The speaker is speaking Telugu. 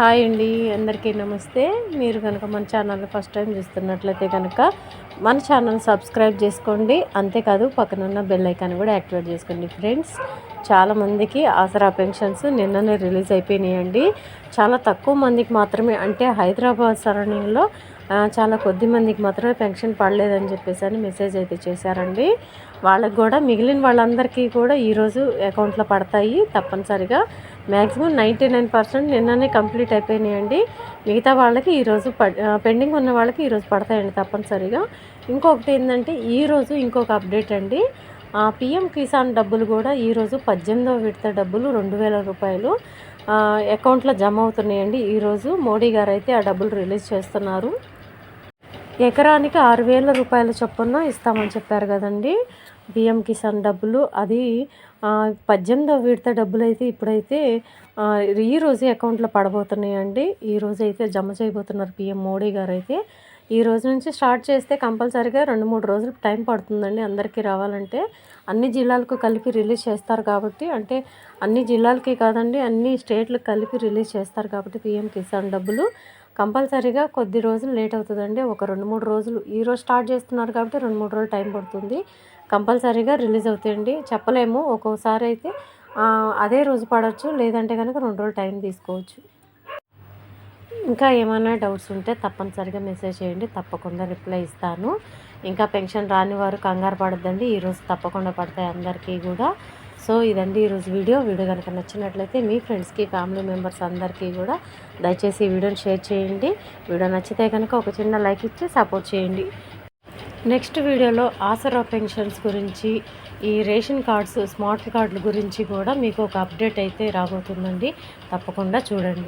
హాయ్ అండి అందరికీ నమస్తే. మీరు కనుక మన ఛానల్ ఫస్ట్ టైం చూస్తున్నట్లయితే కనుక మన ఛానల్ సబ్స్క్రైబ్ చేసుకోండి. అంతేకాదు పక్కన ఉన్న బెల్ ఐకాన్ కూడా యాక్టివేట్ చేసుకోండి. ఫ్రెండ్స్ చాలామందికి ఆసరా పెన్షన్స్ నిన్ననే రిలీజ్ అయిపోయినాయండి. చాలా తక్కువ మందికి మాత్రమే అంటే హైదరాబాద్ సరౌండింగ్లో చాలా కొద్ది మందికి మాత్రమే పెన్షన్ పడలేదని చెప్పేసి అని మెసేజ్ అయితే చేశారండి. వాళ్ళకి కూడా మిగిలిన వాళ్ళందరికీ కూడా ఈరోజు అకౌంట్లో పడతాయి తప్పనిసరిగా. మ్యాక్సిమం నైంటీ నైన్ పర్సెంట్ నిన్ననే కంప్లీట్ అయిపోయినాయండి. మిగతా వాళ్ళకి ఈరోజు పెండింగ్ ఉన్న వాళ్ళకి ఈరోజు పడతాయండి తప్పనిసరిగా. ఇంకొకటి ఏంటంటే ఈరోజు ఇంకొక అప్డేట్ అండి. పిఎం కిసాన్ డబ్బులు కూడా ఈరోజు పద్దెనిమిదవ విడత డబ్బులు రెండు వేల రూపాయలు. అకౌంట్లో జమ అవుతున్నాయండి. ఈరోజు మోడీ గారు అయితే ఆ డబ్బులు రిలీజ్ చేస్తున్నారు. ఎకరానికి ఆరు వేల రూపాయల చొప్పున ఇస్తామని చెప్పారు కదండి. పిఎం కిసాన్ డబ్బులు అది పద్దెనిమిదవ విడత డబ్బులు అయితే ఇప్పుడైతే ఈరోజు అకౌంట్లో పడబోతున్నాయండి. ఈరోజు అయితే జమ చేయబోతున్నారు పిఎం మోడీ గారు అయితే ఈ రోజు నుంచి స్టార్ట్ చేస్తే కంపల్సరీగా రెండు మూడు రోజులు టైం పడుతుందండి అందరికీ రావాలంటే. అన్ని జిల్లాలకు కలిపి రిలీజ్ చేస్తారు కాబట్టి అంటే అన్ని జిల్లాలకి కాదండి అన్ని స్టేట్లకు కలిపి రిలీజ్ చేస్తారు కాబట్టి పిఎం కిసాన్ డబ్బులు కంపల్సరీగా కొద్ది రోజులు లేట్ అవుతుందండి. ఒక రెండు మూడు రోజులు ఈ రోజు స్టార్ట్ చేస్తున్నారు కాబట్టి రెండు మూడు రోజులు టైం పడుతుంది. కంపల్సరీగా రిలీజ్ అవుతాయండి. చెప్పలేము ఒక్కోసారి అయితే అదే రోజు పడవచ్చు లేదంటే కనుక రెండు రోజులు టైం తీసుకోవచ్చు. ఇంకా ఏమైనా డౌట్స్ ఉంటే తప్పనిసరిగా మెసేజ్ చేయండి తప్పకుండా రిప్లై ఇస్తాను. ఇంకా పెన్షన్ రాని వారు కంగారు పడద్దండి ఈరోజు తప్పకుండా పడతాయి అందరికీ కూడా. సో ఇదండి ఈరోజు వీడియో. వీడియో కనుక నచ్చినట్లయితే మీ ఫ్రెండ్స్కి ఫ్యామిలీ మెంబర్స్ అందరికీ కూడా దయచేసి ఈ వీడియోని షేర్ చేయండి. వీడియో నచ్చితే కనుక ఒక చిన్న లైక్ ఇచ్చి సపోర్ట్ చేయండి. నెక్స్ట్ వీడియోలో ఆసరా పెన్షన్స్ గురించి ఈ రేషన్ కార్డ్స్ స్మార్ట్ కార్డుల గురించి కూడా మీకు ఒక అప్డేట్ అయితే రాబోతుందండి. తప్పకుండా చూడండి.